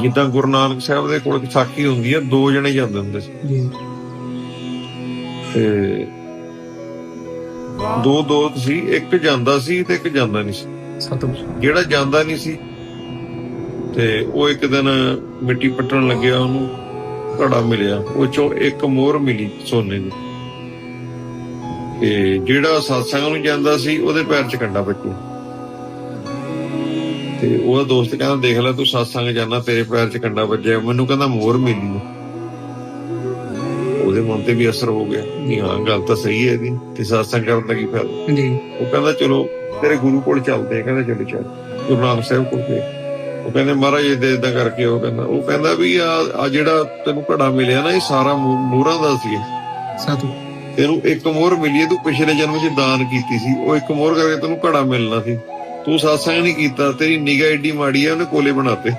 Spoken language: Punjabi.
ਜਿੱਦਾਂ ਗੁਰੂ ਨਾਨਕ ਸਾਹਿਬ ਦੇ ਕੋਲ ਸਾਖੀ ਹੁੰਦੀ ਆ ਦੋ ਜਣੇ ਜਾਂਦੇ ਹੁੰਦੇ ਸੀ। ਜੀ। ਤੇ ਦੋ ਦੋਸਤ ਸੀ ਇੱਕ ਜਾਂਦਾ ਸੀ ਤੇ ਇੱਕ ਜਾਂਦਾ ਨਹੀਂ ਸੀ। ਸਤਿਗੁਰੂ ਜਿਹੜਾ ਜਾਂਦਾ ਨਹੀਂ ਸੀ ਤੇ ਉਹ ਇੱਕ ਦਿਨ ਮਿੱਟੀ ਪੱਟਣ ਲੱਗਿਆ ਉਹਨੂੰ ਘੜਾ ਮਿਲਿਆ। ਉਹ ਚੋਂ ਇੱਕ ਮੋਹਰ ਮਿਲੀ ਸੋਨੇ ਦੀ। ਤੇ ਜਿਹੜਾ satsang ਨੂੰ ਜਾਂਦਾ ਸੀ ਉਹਦੇ ਪੈਰ 'ਚ ਕੰਡਾ ਵੱਜਿਆ ਤੇ ਉਹਦਾ ਦੋਸਤ ਕਹਿੰਦਾ ਦੇਖ ਲੈ ਤੂੰ satsang ਜਾਣਾ ਤੇਰੇ ਪੈਰ 'ਚ ਕੰਡਾ ਵੱਜਿਆ ਮੈਨੂੰ ਕਹਿੰਦਾ ਮੋਹਰ ਮਿਲੀ। ਉਹਦੇ ਮਨ ਤੇ ਵੀ ਅਸਰ ਹੋ ਗਿਆ ਕਿ ਹਾਂ ਗੱਲ ਤਾਂ ਸਹੀ ਹੈ ਇਹਦੀ ਤੇ satsang ਕਰਨ ਦਾ ਕੀ ਫਾਇਦਾ? ਜੀ। ਉਹ ਕਹਿੰਦਾ ਚਲੋ ਤੇਰੇ ਗੁਰੂ ਕੋਲ ਚੱਲਦੇ ਕਹਿੰਦਾ ਚਲੋ ਚੱਲ। ਗੁਰੂ ਨਾਨਕ ਸਾਹਿਬ ਕੋਲ ਗਏ ਉਹ ਕਹਿੰਦੇ ਮਹਾਰਾਜ ਇਹਦੇ ਇਦਾਂ ਕਰਕੇ ਉਹ ਕਹਿੰਦਾ ਉਹ ਕਹਿੰਦਾ ਵੀ ਆ ਆ ਜਿਹੜਾ ਤੈਨੂੰ ਘੜਾ ਮਿਲਿਆ ਨਾ ਇਹ ਸਾਰਾ ਮੋਹਰਾਂ ਦਾ ਸੀ ਸਤਿਗੁਰੂ ਤੈਨੂੰ ਇੱਕ ਮੋਹਰ ਮਿਲੀ ਤੂੰ ਪਿਛਲੇ ਜਨਮ 'ਚ ਦਾਨ ਕੀਤੀ ਸੀ। ਉਹ ਇੱਕ ਮੋਹਰ ਕਰਕੇ ਤੈਨੂੰ ਘੜਾ ਮਿਲਣਾ ਸੀ। ਤੂੰ satsang ਨਹੀਂ ਕੀਤਾ ਤੇਰੀ ਨਿਗਾਹ ਏਡੀ ਮਾੜੀ ਆ ਉਹਨੇ ਕੋਲੇ ਬਣਾਤੇ।